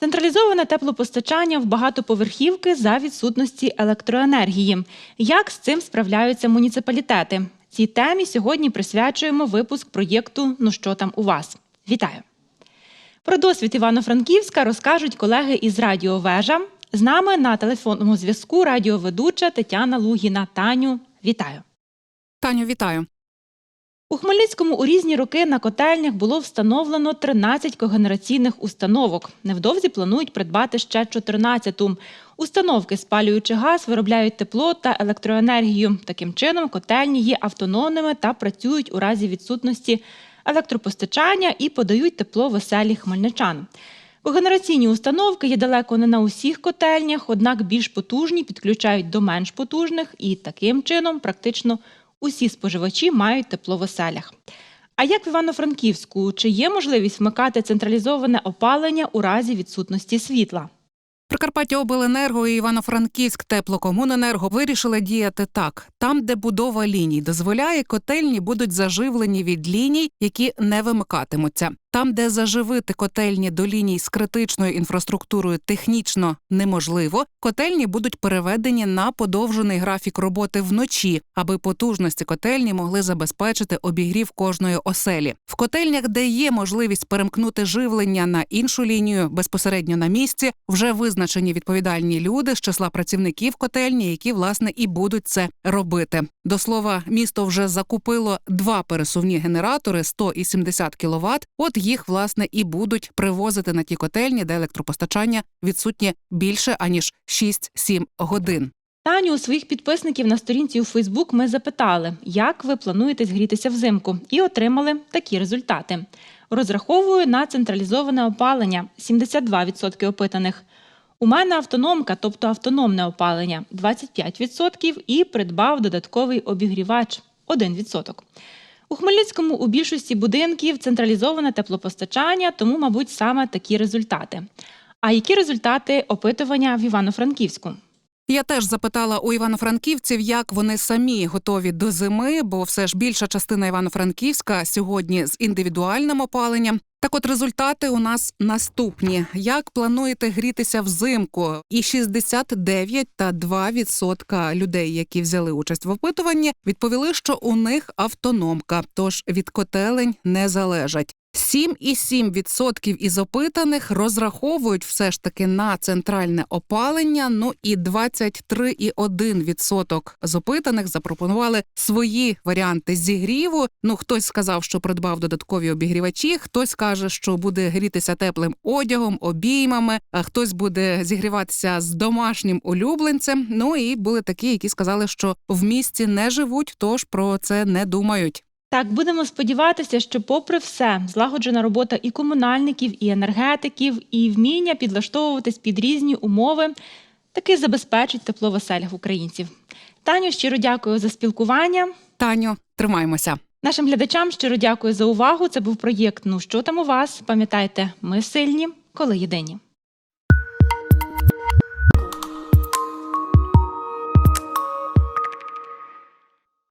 Централізоване теплопостачання в багатоповерхівки за відсутності електроенергії. Як з цим справляються муніципалітети? Цій темі сьогодні присвячуємо випуск проєкту Ну що там у вас? Вітаю! Про досвід Івано-Франківська розкажуть колеги із Радіо Вежа. З нами на телефонному зв'язку радіоведуча Тетяна Лугіна. Таню, вітаю! Таню, вітаю. У Хмельницькому у різні роки на котельнях було встановлено 13 когенераційних установок. Невдовзі планують придбати ще 14-ту. Установки, спалюючи газ, виробляють тепло та електроенергію. Таким чином, котельні є автономними та працюють у разі відсутності електропостачання і подають тепло в оселі хмельничан. Когенераційні установки є далеко не на усіх котельнях, однак більш потужні підключають до менш потужних, і таким чином практично усі споживачі мають тепло в оселях. А як в Івано-Франківську, чи є можливість вмикати централізоване опалення у разі відсутності світла? Прикарпаття Обленерго і Івано-Франківськ Теплокомуненерго вирішили діяти так: там, де будова ліній дозволяє, котельні будуть заживлені від ліній, які не вимикатимуться. Там, де заживити котельні до ліній з критичною інфраструктурою технічно неможливо, котельні будуть переведені на подовжений графік роботи вночі, аби потужності котельні могли забезпечити обігрів кожної оселі. В котельнях, де є можливість перемкнути живлення на іншу лінію безпосередньо на місці, вже визначені відповідальні люди з числа працівників котельні, які власне і будуть це робити. До слова, місто вже закупило два пересувні генератори 100 і 70 кВт. От їх власне і будуть привозити на ті котельні, де електропостачання відсутнє більше аніж 6-7 годин. Таню у своїх підписників на сторінці у Фейсбук ми запитали, як ви плануєте згрітися взимку, і отримали такі результати. Розраховую на централізоване опалення 72% опитаних. У мене автономка, тобто автономне опалення 25% і придбав додатковий обігрівач 1%. У Хмельницькому у більшості будинків централізоване теплопостачання, тому, мабуть, саме такі результати. А які результати опитування в Івано-Франківську? Я теж запитала у івано-франківців, як вони самі готові до зими, бо все ж більша частина Івано-Франківська сьогодні з індивідуальним опаленням. Так, от результати у нас наступні: як плануєте грітися взимку? І 69 та 2% людей, які взяли участь в опитуванні, відповіли, що у них автономка, тож від котелень не залежать. 7,7% із опитаних розраховують все ж таки на центральне опалення. Ну і 23,1% з опитаних запропонували свої варіанти зігріву. Ну хтось сказав, що придбав додаткові обігрівачі, хтось каже, що буде грітися теплим одягом, обіймами, а хтось буде зігріватися з домашнім улюбленцем. Ну і були такі, які сказали, що в місті не живуть, тож про це не думають. Так, будемо сподіватися, що, попри все, злагоджена робота і комунальників, і енергетиків, і вміння підлаштовуватись під різні умови таки забезпечить тепло в оселях українців. Таню, щиро дякую за спілкування. Таню, тримаємося. Нашим глядачам щиро дякую за увагу. Це був проєкт Ну що там у вас? Пам'ятайте, ми сильні, коли єдині.